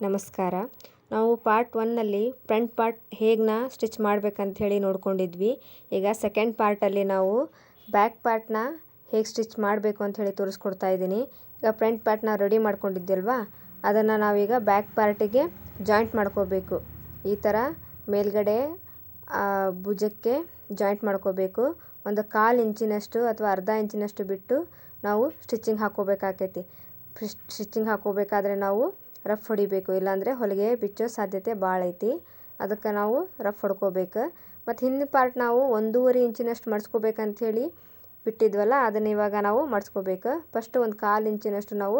ನಮಸ್ಕಾರ. ನಾವು ಪಾರ್ಟ್ ಒನ್ನಲ್ಲಿ ಫ್ರಂಟ್ ಪಾರ್ಟ್ ಹೇಗನ್ನ ಸ್ಟಿಚ್ ಮಾಡ್ಬೇಕಂತ ಹೇಳಿ ನೋಡ್ಕೊಂಡಿದ್ವಿ. ಈಗ ಸೆಕೆಂಡ್ ಪಾರ್ಟಲ್ಲಿ ನಾವು ಬ್ಯಾಕ್ ಪಾರ್ಟ್ನ ಹೇಗೆ ಸ್ಟಿಚ್ ಮಾಡಬೇಕು ಅಂತ ಹೇಳಿ ತೋರಿಸ್ಕೊಡ್ತಾ ಇದ್ದೀನಿ. ಈಗ ಫ್ರಂಟ್ ಪಾರ್ಟ್ನ ರೆಡಿ ಮಾಡ್ಕೊಂಡಿದ್ದಲ್ವಾ ಅದನ್ನು ನಾವೀಗ ಬ್ಯಾಕ್ ಪಾರ್ಟಿಗೆ ಜಾಯಿಂಟ್ ಮಾಡ್ಕೋಬೇಕು. ಈ ಥರ ಮೇಲ್ಗಡೆ ಭುಜಕ್ಕೆ ಜಾಯಿಂಟ್ ಮಾಡ್ಕೋಬೇಕು. ಒಂದು ಕಾಲು ಇಂಚಿನಷ್ಟು ಅಥವಾ ಅರ್ಧ ಇಂಚಿನಷ್ಟು ಬಿಟ್ಟು ನಾವು ಸ್ಟಿಚಿಂಗ್ ಹಾಕ್ಕೋಬೇಕಾಕೈತಿ. ಸ್ಟಿಚಿಂಗ್ ಹಾಕ್ಕೋಬೇಕಾದ್ರೆ ನಾವು ರಫ್ ಹೊಡಿಬೇಕು, ಇಲ್ಲಾಂದರೆ ಹೊಲಿಗೆ ಬಿಚ್ಚೋ ಸಾಧ್ಯತೆ ಭಾಳ ಐತಿ. ಅದಕ್ಕೆ ನಾವು ರಫ್ ಹೊಡ್ಕೋಬೇಕು. ಮತ್ತು ಹಿಂದಿನ ಪಾರ್ಟ್ ನಾವು ಒಂದೂವರೆ ಇಂಚಿನಷ್ಟು ಮಡ್ಸ್ಕೋಬೇಕಂಥೇಳಿ ಬಿಟ್ಟಿದ್ವಲ್ಲ, ಅದನ್ನ ಇವಾಗ ನಾವು ಮಡ್ಸ್ಕೋಬೇಕು. ಫಸ್ಟ್ ಒಂದು ಕಾಲು ಇಂಚಿನಷ್ಟು ನಾವು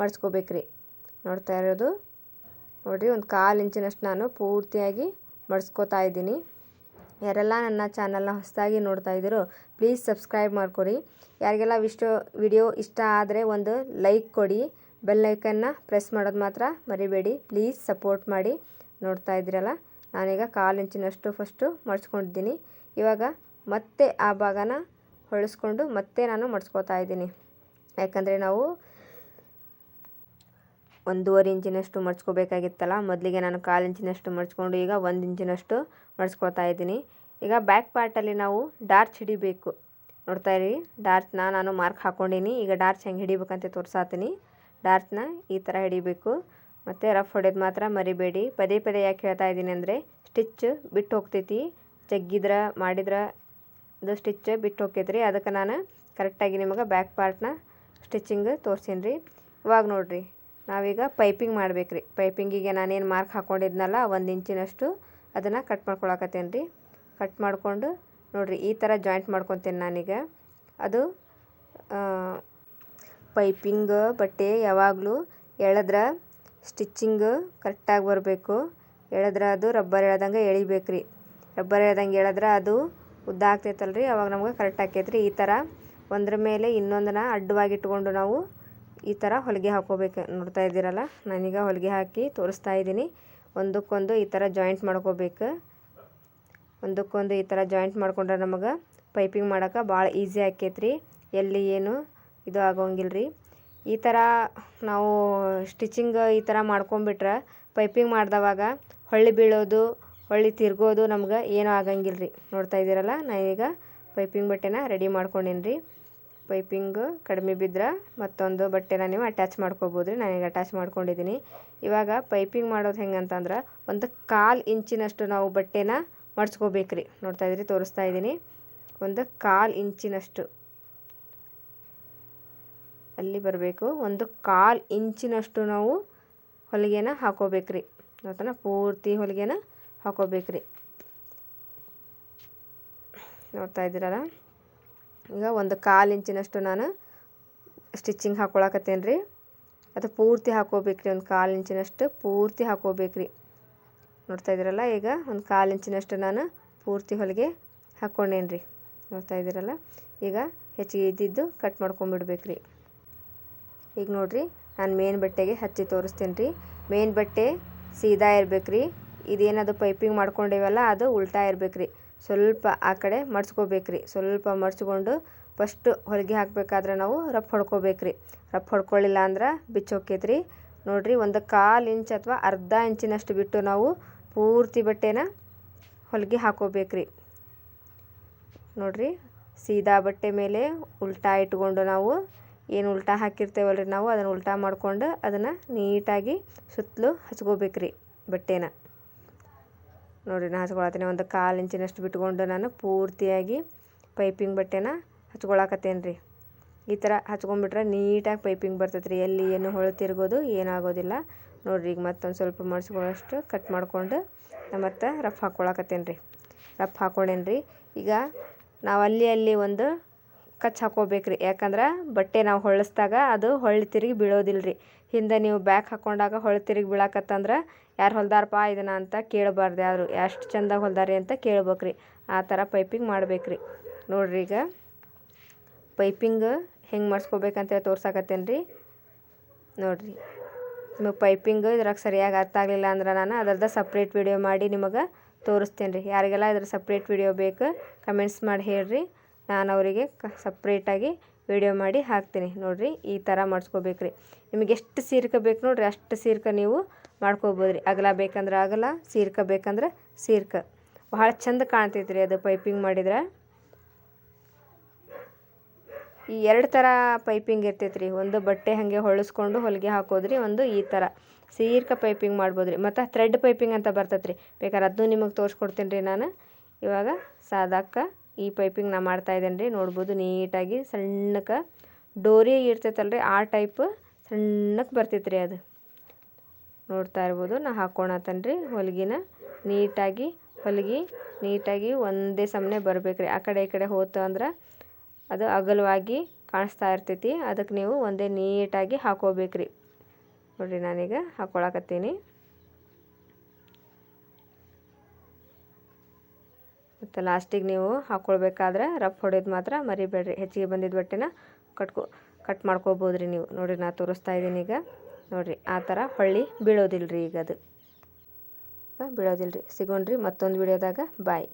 ಮಡ್ಸ್ಕೋಬೇಕ್ರಿ. ನೋಡ್ತಾ ಇರೋದು? ನೋಡಿರಿ, ಒಂದು ಕಾಲು ಇಂಚಿನಷ್ಟು ನಾನು ಪೂರ್ತಿಯಾಗಿ ಮಡ್ಸ್ಕೋತಾ ಇದ್ದೀನಿ. ಯಾರೆಲ್ಲ ನನ್ನ ಚಾನಲ್ನ ಹೊಸದಾಗಿ ನೋಡ್ತಾ ಇದ್ದೀರೋ ಪ್ಲೀಸ್ ಸಬ್ಸ್ಕ್ರೈಬ್ ಮಾಡ್ಕೊಡಿ. ಯಾರಿಗೆಲ್ಲ ವಿಷ್ಟು ವಿಡಿಯೋ ಇಷ್ಟ ಆದರೆ ಒಂದು ಲೈಕ್ ಕೊಡಿ. ಬೆಲ್ ಐಕನ್ನ ಪ್ರೆಸ್ ಮಾಡೋದು ಮಾತ್ರ ಮರಿಬೇಡಿ. ಪ್ಲೀಸ್ ಸಪೋರ್ಟ್ ಮಾಡಿ. ನೋಡ್ತಾ ಇದ್ದೀರಲ್ಲ? ನಾನೀಗ ಕಾಲು ಇಂಚಿನಷ್ಟು ಫಸ್ಟು ಮಡ್ಸ್ಕೊಂಡಿದ್ದೀನಿ ಇವಾಗ ಮತ್ತೆ ಆ ಭಾಗನ ಹೊಳಿಸ್ಕೊಂಡು ಮತ್ತೆ ನಾನು ಮಡ್ಸ್ಕೊತಾ ಇದ್ದೀನಿ. ಯಾಕಂದರೆ ನಾವು ಒಂದೂವರೆ ಇಂಚಿನಷ್ಟು ಮಡ್ಚ್ಕೋಬೇಕಾಗಿತ್ತಲ್ಲ ಮೊದಲಿಗೆ ನಾನು ಕಾಲು ಇಂಚಿನಷ್ಟು ಮಡ್ಚ್ಕೊಂಡು ಈಗ ಒಂದು ಇಂಚಿನಷ್ಟು ಮಡ್ಚ್ಕೊಳ್ತಾ ಇದ್ದೀನಿ. ಈಗ ಬ್ಯಾಕ್ ಪಾರ್ಟಲ್ಲಿ ನಾವು ಡಾರ್ಚ್ ಹಿಡಿಬೇಕು. ನೋಡ್ತಾ ಇರಿ, ಡಾರ್ಚ್ನ ನಾನು ಮಾರ್ಕ್ ಹಾಕ್ಕೊಂಡೀನಿ ಈಗ ಡಾರ್ಚ್ ಹೆಂಗೆ ಹಿಡಿಬೇಕಂತ ತೋರ್ಸಾತೀನಿ. ಡಾರ್ಚ್ನ ಈ ಥರ ಹಿಡಿಬೇಕು. ಮತ್ತು ರಫ್ ಹೊಡೆದು ಮಾತ್ರ ಮರಿಬೇಡಿ. ಪದೇ ಪದೇ ಯಾಕೆ ಹೇಳ್ತಾ ಇದ್ದೀನಿ ಅಂದರೆ, ಸ್ಟಿಚ್ ಬಿಟ್ಟು ಹೋಗ್ತೈತಿ. ಜಗ್ಗಿದ್ರೆ, ಮಾಡಿದ್ರೆ ಅದು ಸ್ಟಿಚ್ ಬಿಟ್ಟು ಹೋಗ್ತೈತ್ರಿ. ಅದಕ್ಕೆ ನಾನು ಕರೆಕ್ಟಾಗಿ ನಿಮಗೆ ಬ್ಯಾಕ್ ಪಾರ್ಟ್ನ ಸ್ಟಿಚಿಂಗ್ ತೋರಿಸೀನಿ ರೀ ಇವಾಗ ನೋಡಿರಿ, ನಾವೀಗ ಪೈಪಿಂಗ್ ಮಾಡ್ಬೇಕು ರೀ ಪೈಪಿಂಗಿಗೆ ನಾನೇನು ಮಾರ್ಕ್ ಹಾಕ್ಕೊಂಡಿದ್ನಲ್ಲ ಒಂದು ಇಂಚಿನಷ್ಟು ಅದನ್ನು ಕಟ್ ಮಾಡ್ಕೊಳಕತ್ತೇನೆ ರೀ ಕಟ್ ಮಾಡಿಕೊಂಡು ನೋಡಿರಿ, ಈ ಥರ ಜಾಯಿಂಟ್ ಮಾಡ್ಕೊತೀನಿ ನಾನೀಗ. ಅದು ಪೈಪಿಂಗ್ ಬಟ್ಟೆ ಯಾವಾಗಲೂ ಎಳೆದ್ರೆ ಸ್ಟಿಚಿಂಗ್ ಕರೆಕ್ಟಾಗಿ ಬರಬೇಕು. ಎಳೆದ್ರೆ ಅದು ರಬ್ಬರ್ ಎಳ್ದಂಗೆ ಎಳಿಬೇಕು ರೀ ರಬ್ಬರ್ ಎಳ್ದಂಗೆ ಎಳೆದ್ರೆ ಅದು ಉದ್ದ ಆಗ್ತೈತಲ್ಲ ರೀ ಅವಾಗ ನಮ್ಗೆ ಕರೆಕ್ಟ್ ಆಕೈತೆ ರೀ ಈ ಥರ ಒಂದ್ರ ಮೇಲೆ ಇನ್ನೊಂದನ್ನ ಅಡ್ಡವಾಗಿ ಇಟ್ಕೊಂಡು ನಾವು ಈ ಥರ ಹೊಲಿಗೆ ಹಾಕೋಬೇಕು. ನೋಡ್ತಾ ಇದ್ದೀರಲ್ಲ, ನಾನೀಗ ಹೊಲಿಗೆ ಹಾಕಿ ತೋರಿಸ್ತಾ ಇದ್ದೀನಿ. ಒಂದಕ್ಕೊಂದು ಈ ಥರ ಜಾಯಿಂಟ್ ಮಾಡ್ಕೋಬೇಕು. ಒಂದಕ್ಕೊಂದು ಈ ಥರ ಜಾಯಿಂಟ್ ಮಾಡ್ಕೊಂಡ್ರೆ ನಮಗೆ ಪೈಪಿಂಗ್ ಮಾಡೋಕೆ ಭಾಳ ಈಸಿ ರೀ ಎಲ್ಲಿ ಏನು ಇದು ಆಗೋಂಗಿಲ್ಲ ರೀ ಈ ಥರ ನಾವು ಸ್ಟಿಚಿಂಗ್ ಈ ಥರ ಮಾಡ್ಕೊಂಬಿಟ್ರೆ ಪೈಪಿಂಗ್ ಮಾಡಿದವಾಗ ಹೊಳ್ಳಿ ಬೀಳೋದು, ಹೊಳ್ಳಿ ತಿರ್ಗೋದು ನಮ್ಗೆ ಏನೂ ಆಗಂಗಿಲ್ಲ ರೀ ನೋಡ್ತಾ ಇದ್ದೀರಲ್ಲ ಈಗ ಪೈಪಿಂಗ್ ಬಟ್ಟೆನ ರೆಡಿ ಮಾಡ್ಕೊಂಡೀನಿ ರೀ ಪೈಪಿಂಗು ಕಡಿಮೆ ಬಿದ್ದರೆ ಮತ್ತೊಂದು ಬಟ್ಟೆನ ನೀವು ಅಟ್ಯಾಚ್ ಮಾಡ್ಕೋಬೋದು ರೀ ನಾನೀಗ ಅಟ್ಯಾಚ್ ಮಾಡ್ಕೊಂಡಿದ್ದೀನಿ ಇವಾಗ ಪೈಪಿಂಗ್ ಮಾಡೋದು ಹೆಂಗೆ ಅಂತಂದ್ರೆ ಒಂದು ಕಾಲು ಇಂಚಿನಷ್ಟು ನಾವು ಬಟ್ಟೆನ ಮಡ್ಚ್ಕೋಬೇಕು ರೀ ನೋಡ್ತಾ ಇದ್ದೀರಿ ತೋರಿಸ್ತಾ ಇದ್ದೀನಿ. ಒಂದು ಕಾಲು ಇಂಚಿನಷ್ಟು. ಅಲ್ಲಿ ಬರಬೇಕು. ಒಂದು ಕಾಲು ಇಂಚಿನಷ್ಟು ನಾವು ಹೊಲಿಗೆನ ಹಾಕೋಬೇಕು ರೀ ನೋಡ್ತಾನ, ಪೂರ್ತಿ ಹೊಲಿಗೆನ ಹಾಕೋಬೇಕು ರೀ ನೋಡ್ತಾ ಇದ್ದೀರಲ್ಲ? ಈಗ ಒಂದು ಕಾಲು ಇಂಚಿನಷ್ಟು ನಾನು ಸ್ಟಿಚ್ಚಿಂಗ್ ಹಾಕೊಳಕತ್ತೇನೆ ರೀ ಅದು ಪೂರ್ತಿ ಹಾಕೋಬೇಕು ರೀ ಒಂದು ಕಾಲು ಇಂಚಿನಷ್ಟು ಪೂರ್ತಿ ಹಾಕೋಬೇಕು ರೀ ನೋಡ್ತಾ ಇದ್ದೀರಲ್ಲ? ಈಗ ಒಂದು ಕಾಲು ಇಂಚಿನಷ್ಟು ನಾನು ಪೂರ್ತಿ ಹೊಲಿಗೆ ಹಾಕ್ಕೊಂಡೇನಿ ರೀ ನೋಡ್ತಾ ಇದ್ದೀರಲ್ಲ? ಈಗ ಹೆಚ್ಚಿಗೆ ಇದ್ದಿದ್ದು ಕಟ್ ಮಾಡ್ಕೊಂಬಿಡ್ಬೇಕು ರೀ ಈಗ ನೋಡಿರಿ, ನಾನು ಮೇನ್ ಬಟ್ಟೆಗೆ ಹಚ್ಚಿ ತೋರಿಸ್ತೀನಿ ರೀ ಮೇನ್ ಬಟ್ಟೆ ಸೀದಾ ಇರ್ಬೇಕು ರೀ ಇದೇನದು ಪೈಪಿಂಗ್ ಮಾಡ್ಕೊಂಡಿವಲ್ಲ, ಅದು ಉಲ್ಟಾ ಇರ್ಬೇಕು ರೀ ಸ್ವಲ್ಪ ಆ ಕಡೆ ಮಡ್ಸ್ಕೋಬೇಕು ರೀ ಸ್ವಲ್ಪ ಮಡ್ಸ್ಕೊಂಡು ಫಸ್ಟ್ ಹೊಲಿಗೆ ಹಾಕಬೇಕಾದ್ರೆ ನಾವು ರಫ್ ಹೊಡ್ಕೋಬೇಕು ರೀ ರಫ್ ಹೊಡ್ಕೊಳ್ಳಿಲ್ಲ ಅಂದ್ರೆ ಬಿಚ್ಚೋಕೈತೆ ರೀ ನೋಡಿರಿ, ಒಂದು ಕಾಲು ಇಂಚ್ ಅಥವಾ ಅರ್ಧ ಇಂಚಿನಷ್ಟು ಬಿಟ್ಟು ನಾವು ಪೂರ್ತಿ ಬಟ್ಟೆನ ಹೊಲಿಗೆ ಹಾಕೋಬೇಕು ರೀ ನೋಡಿರಿ, ಸೀದಾ ಬಟ್ಟೆ ಮೇಲೆ ಉಲ್ಟಾ ಇಟ್ಕೊಂಡು ನಾವು ಏನು ಉಲ್ಟಾ ಹಾಕಿರ್ತೇವಲ್ಲ ರೀ ನಾವು? ಅದನ್ನು ಉಲ್ಟಾ ಮಾಡ್ಕೊಂಡು ಅದನ್ನು ನೀಟಾಗಿ ಸುತ್ತಲೂ ಹಚ್ಕೋಬೇಕು ರೀ ಬಟ್ಟೆನ. ನೋಡಿರಿ ನಾನು ಹಚ್ಕೊಳತ್ತೀನಿ. ಒಂದು ಕಾಲು ಇಂಚಿನಷ್ಟು ಬಿಟ್ಕೊಂಡು ನಾನು ಪೂರ್ತಿಯಾಗಿ ಪೈಪಿಂಗ್ ಬಟ್ಟೆನ ಹಚ್ಕೊಳಕತ್ತೇನೆ ರೀ ಈ ಥರ ಹಚ್ಕೊಂಡ್ಬಿಟ್ರೆ ನೀಟಾಗಿ ಪೈಪಿಂಗ್ ಬರ್ತೈತೆ ರೀ ಎಲ್ಲಿ ಏನು ಹೊಳೆ ತಿರ್ಗೋದು ಏನಾಗೋದಿಲ್ಲ. ನೋಡಿರಿ ಈಗ ಮತ್ತೊಂದು ಸ್ವಲ್ಪ ಮಾಡಿಸ್ಕೊಳ್ಳೋಷ್ಟು ಕಟ್ ಮಾಡ್ಕೊಂಡು ಮತ್ತು ರಫ್ ಹಾಕ್ಕೊಳಕತ್ತೇನೆ ರೀ ರಫ್ ಹಾಕ್ಕೊಂಡೇನಿ ರೀ ಈಗ ನಾವು ಅಲ್ಲಿ ಅಲ್ಲಿ ಒಂದು ಕಚ್ ಹಾಕೋಬೇಕ್ರಿ. ಯಾಕಂದ್ರೆ ಬಟ್ಟೆ ನಾವು ಹೊಳಿಸ್ದಾಗ ಅದು ಹೊಳ್ಳಿ ತಿರುಗಿ ಬೀಳೋದಿಲ್ಲ ರೀ ಹಿಂದೆ ನೀವು ಬ್ಯಾಗ್ ಹಾಕೊಂಡಾಗ ಹೊಳ್ಳಿ ತಿರುಗಿ ಬೀಳಾಕತ್ತಂದ್ರೆ ಯಾರು ಹೊಲ್ದಾರಪ್ಪ ಇದನ್ನ ಅಂತ ಕೇಳಬಾರ್ದು ಯಾರು ಎಷ್ಟು ಚಂದ ಹೊಲ್ದಾರಿ ಅಂತ ಕೇಳ್ಬೇಕ್ರಿ. ಆ ಥರ ಪೈಪಿಂಗ್ ಮಾಡ್ಬೇಕು ನೋಡ್ರಿ ನೋಡಿರಿ ಈಗ ಪೈಪಿಂಗ್ ಹೆಂಗೆ ಮಾಡಿಸ್ಕೋಬೇಕಂತೇಳಿ ತೋರ್ಸಾಕತ್ತೇನೆ ರೀ ನೋಡಿರಿ. ನಿಮಗೆ ಪೈಪಿಂಗ್ ಇದ್ರಾಗ ಸರಿಯಾಗಿ ಅರ್ಥ ಆಗಲಿಲ್ಲ ಅಂದ್ರೆ ನಾನು ಅದರದ್ದು ಸಪ್ರೇಟ್ ವಿಡಿಯೋ ಮಾಡಿ ನಿಮಗೆ ತೋರಿಸ್ತೇನೆ ರೀ ಯಾರಿಗೆಲ್ಲ ಇದ್ರ ಸಪ್ರೇಟ್ ವಿಡಿಯೋ ಬೇಕು ಕಮೆಂಟ್ಸ್ ಮಾಡಿ ಹೇಳ್ರಿ. ನಾನು ಅವರಿಗೆ ಕ ಸಪ್ರೇಟಾಗಿ ವಿಡಿಯೋ ಮಾಡಿ ಹಾಕ್ತೀನಿ. ನೋಡಿರಿ, ಈ ಥರ ಮಾಡಿಸ್ಕೋಬೇಕ್ರಿ. ನಿಮಗೆ ಎಷ್ಟು ಸೀರ್ಕ ಬೇಕು ನೋಡಿರಿ, ಅಷ್ಟು ಸೀರ್ಕ ನೀವು ಮಾಡ್ಕೋಬೋದು ರೀ ಅಗಲ ಬೇಕಂದ್ರೆ ಅಗಲ, ಸೀರ್ಕ ಬೇಕಂದ್ರೆ ಸೀರ್ಕ. ಭಾಳ ಚಂದ ಕಾಣ್ತೈತೆ ರೀ ಅದು ಪೈಪಿಂಗ್ ಮಾಡಿದ್ರೆ. ಈ ಎರಡು ಥರ ಪೈಪಿಂಗ್ ಇರ್ತೈತೆ ರೀ ಒಂದು ಬಟ್ಟೆ ಹಾಗೆ ಹೊಳಿಸ್ಕೊಂಡು ಹೊಲಿಗೆ ಹಾಕೋದ್ರಿ, ಒಂದು ಈ ಥರ ಸೀರ್ಕ ಪೈಪಿಂಗ್ ಮಾಡ್ಬೋದು ರೀ ಮತ್ತು ಥ್ರೆಡ್ ಪೈಪಿಂಗ್ ಅಂತ ಬರ್ತೈತೆ ರೀ ಬೇಕಾದ್ರೆ ಅದನ್ನು ನಿಮಗೆ ತೋರಿಸ್ಕೊಡ್ತೀನಿ ರೀ ನಾನು. ಇವಾಗ ಸಾದಾಕ ಈ ಪೈಪಿಂಗ್ ನಾ ಮಾಡ್ತಾ ಇದ್ದೇನೆ ರೀ ನೋಡ್ಬೋದು ನೀಟಾಗಿ ಸಣ್ಣಕ್ಕೆ ಡೋರಿ ಇರ್ತೈತಲ್ಲ ರೀ ಆ ಟೈಪ್ ಸಣ್ಣಕ್ಕೆ ಬರ್ತೈತೆ ರೀ ಅದು. ನೋಡ್ತಾ ಇರ್ಬೋದು, ನಾ ಹಾಕ್ಕೊಳತ್ತೇನೆ ರೀ ಹೊಲಿಗೆನ. ನೀಟಾಗಿ ಹೊಲಿಗೆ, ನೀಟಾಗಿ ಒಂದೇ ಸಮನೆ ಬರ್ಬೇಕು ರೀ ಆ ಕಡೆ ಈ ಕಡೆ ಹೋತು ಅಂದ್ರೆ ಅದು ಅಗಲವಾಗಿ ಕಾಣಿಸ್ತಾ ಇರ್ತೈತಿ. ಅದಕ್ಕೆ ನೀವು ಒಂದೇ ನೀಟಾಗಿ ಹಾಕೋಬೇಕ್ರಿ. ನೋಡಿರಿ ನಾನೀಗ ಹಾಕ್ಕೊಳಕತ್ತೀನಿ ಮತ್ತು ಲಾಸ್ಟಿಗೆ ನೀವು ಹಾಕ್ಕೊಳ್ಬೇಕಾದ್ರೆ ರಫ್ ಹೊಡೆಯೋದು ಮಾತ್ರ ಮರಿಬೇಡ್ರಿ. ಹೆಚ್ಚಿಗೆ ಬಂದಿದ್ದ ಬಟ್ಟೆನ ಕಟ್ಕೊ ಕಟ್ ಮಾಡ್ಕೋಬೋದು ರೀ ನೀವು. ನೋಡಿರಿ ನಾ ತೋರಿಸ್ತಾ ಇದ್ದೀನಿ ಈಗ. ನೋಡಿರಿ, ಆ ಥರ ಹೊಳ್ಳಿ ಬೀಳೋದಿಲ್ಲ ರೀ ಈಗ ಅದು. ಬೀಳೋದಿಲ್ಲ ರೀ ಸಿಗೋಣ್ರಿ ಮತ್ತೊಂದು ವಿಡಿಯೋದಾಗ ಬಾಯ್